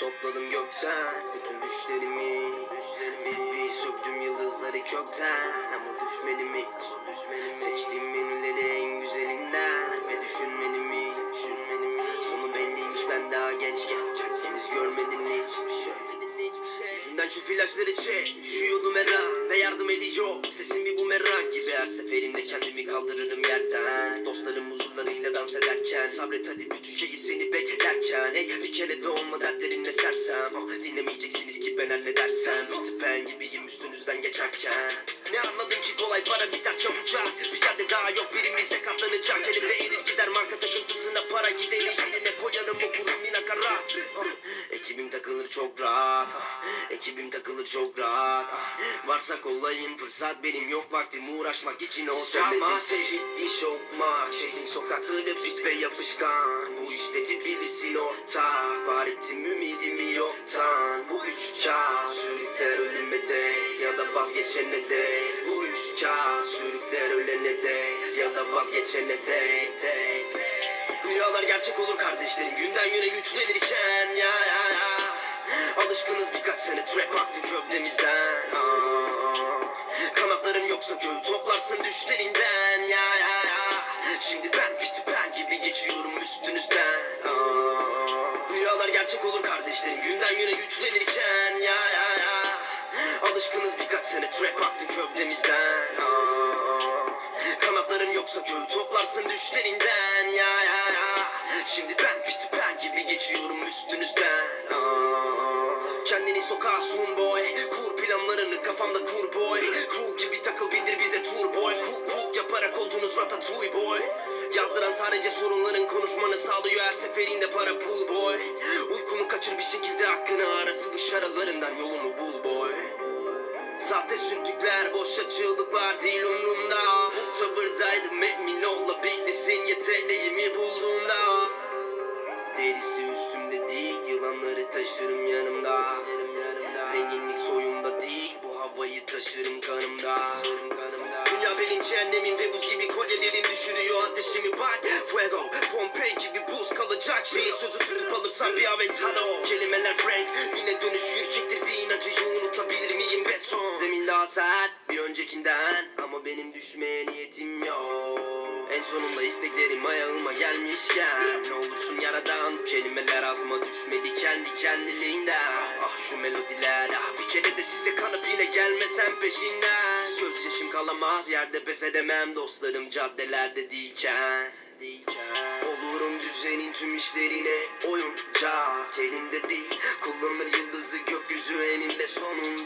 Topladım gökten. Bütün düşlerimi Bir bir söktüm yıldızları kökten. Ama düşmedim hiç. Seçtim menüleri en güzelinden. Ve düşünmedim hiç. Sonu belliymiş ben daha gençken. Henüz görmedin hiçbir şey Yüzünden şu flaşları çek. Düşüyordum her an ve yardım ediyor Sesim bir bumerang gibi her seferinde kendimi kaldırırım ederken Sabret hadi bütün şehir seni beklerken Hey bir kere de olma dertlerinle sersem. Ah, Dinlemeyeceksiniz ki ben her ne dersem. Bitip ben gibiyim üstünüzden geçerken Ne anladın ki kolay para biter çabucak. Bir yerde daha yok birimize katlanacak Elimde erir gider marka takıntısına para Gideni yerine koyarım okurum bir nakarat Ah, Ekibim takılır çok rahat ah, Ekibim takılır çok rahat ah, Varsa kollayın fırsat benim. Yok vaktim uğraşmak için o Ama seçilmiş olmak. Şehrin sokakları pis ve yapışkan. Bu işte bilirsin ortak Var ettim ümidimi yoktan. Bu üç kağıt sürükler ölüme de Ya da vazgeçene de Bu üç kağıt sürükler ölene de Ya da vazgeçene de, de, de. Rüyalar gerçek olur kardeşlerim. Günden güne güçlenirken. Ya ya Alışkınız birkaç sene trap aktı köktemizden Aa, Kanatlarım yoksa göğü toplarsın düşlerinden. Ya ya ya. Şimdi ben biti ben gibi geçiyorum üstünüzden. Aa, Rüyalar gerçek olur kardeşlerim Günden güne güçlenirken. Ya ya ya. Alışkınız birkaç sene trap aktı köktemizden Aa, Kanatlarım yoksa göğü toplarsın düşlerinden. Ya ya ya. Şimdi ben biti ben gibi geçiyorum üstünüzden Sun boy Kur planlarını kafamda kur boy. Crew gibi takıl bindir bize tur boy. Cook cook yaparak oldunuz ratatouille boy. Yazdıran sadece sorunların konuşmanı sağlıyor. Her seferinde para pul boy. Uykunu kaçır bir şekilde hakkını ara sıvış aralarından yolunu bul boy. Sahte süntükler, boşa cehennemim ve buz gibi kolyelerim düşürüyor ateşimi. Bak Fuego, Pompei gibi buz kalacak. Şehir sözü tutup alırsam bir avetado Kelimeler frank, yine dönüşür çektirdiğin acıyı unutabilir miyim? Beton Zemin daha sert bir öncekinden. Ama benim düşmeye niyetim yok. En sonunda isteklerim ayağıma gelmişken Olursun yaradan kelimeler ağzıma düşmedi kendi kendiliğinden. Ah şu melodiler ah bir kere de size kanıp yine gelmesem peşinden. Gözyaşım kalamaz yerde pes edemem dostlarım caddelerde değilken Değilken. Olurum düzenin tüm işlerine oyuncak Elimde değil kullanır yıldızı gökyüzü eninde sonunda